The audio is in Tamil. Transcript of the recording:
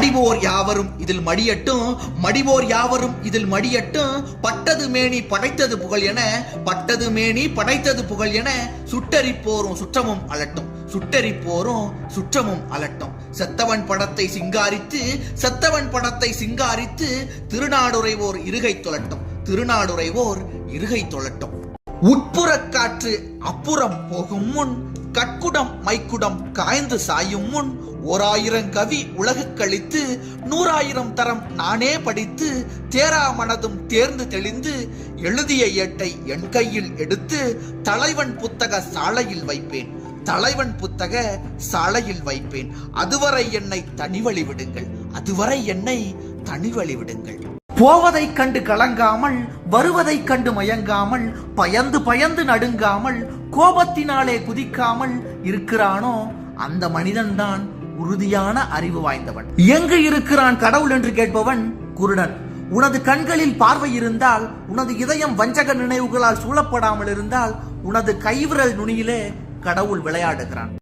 மடிவோர் யாவரும் இதில் மடியட்டும் மடிவோர் யாவரும் இதில் மடியட்டும் பட்டது மேனி படைத்தது புகழ் என பட்டது மேனி படைத்தது புகழ் என சுட்டரிப்போரும் சுற்றமும் அலட்டும். சுட்டரிப்போரும் சுற்றமும் அலட்டும். செத்தவன் படத்தை சிங்காரித்து செத்தவன் படத்தை சிங்காரித்து திருநாடுரைவோர் இருகை தொழட்டும் திருநாடுரைவோர் இருகை தொழட்டும் உட்புறக் காற்று அப்புறம் போகும் முன் கட்குடம் மைக்குடம் காய்ந்து சாயும் முன் ஓராயிரம் கவி உலகு கழித்து நூறாயிரம் தரம் நானே படித்து தேரா மனதும் தேர்ந்து தெளிந்து எழுதிய ஏட்டை என் கையில் எடுத்து தலைவன் புத்தக சாலையில் வைப்பேன். தலைவன் புத்தக சாலையில் வைப்பேன். அதுவரை என்னை தனிவழி விடுங்கள். அதுவரை என்னை தனிவழி விடுங்கள். போவதைக் கண்டு கலங்காமல் வருவதைக் கண்டு மயங்காமல் பயந்து பயந்து நடுங்காமல் கோபத்தினாலே குதிக்காமல் இருக்கிறானோ அந்த மனிதன்தான் உறுதியான அறிவு வாய்ந்தவன். எங்கு இருக்கிறான் கடவுள் என்று கேட்பவன்? குருடன். உனது கண்களில் பார்வை இருந்தால் உனது இதயம் வஞ்சக நினைவுகளால் சூழப்படாமல் இருந்தால் உனது கைவிரல் நுனியிலே கடவுள் விளையாடுகிறான்.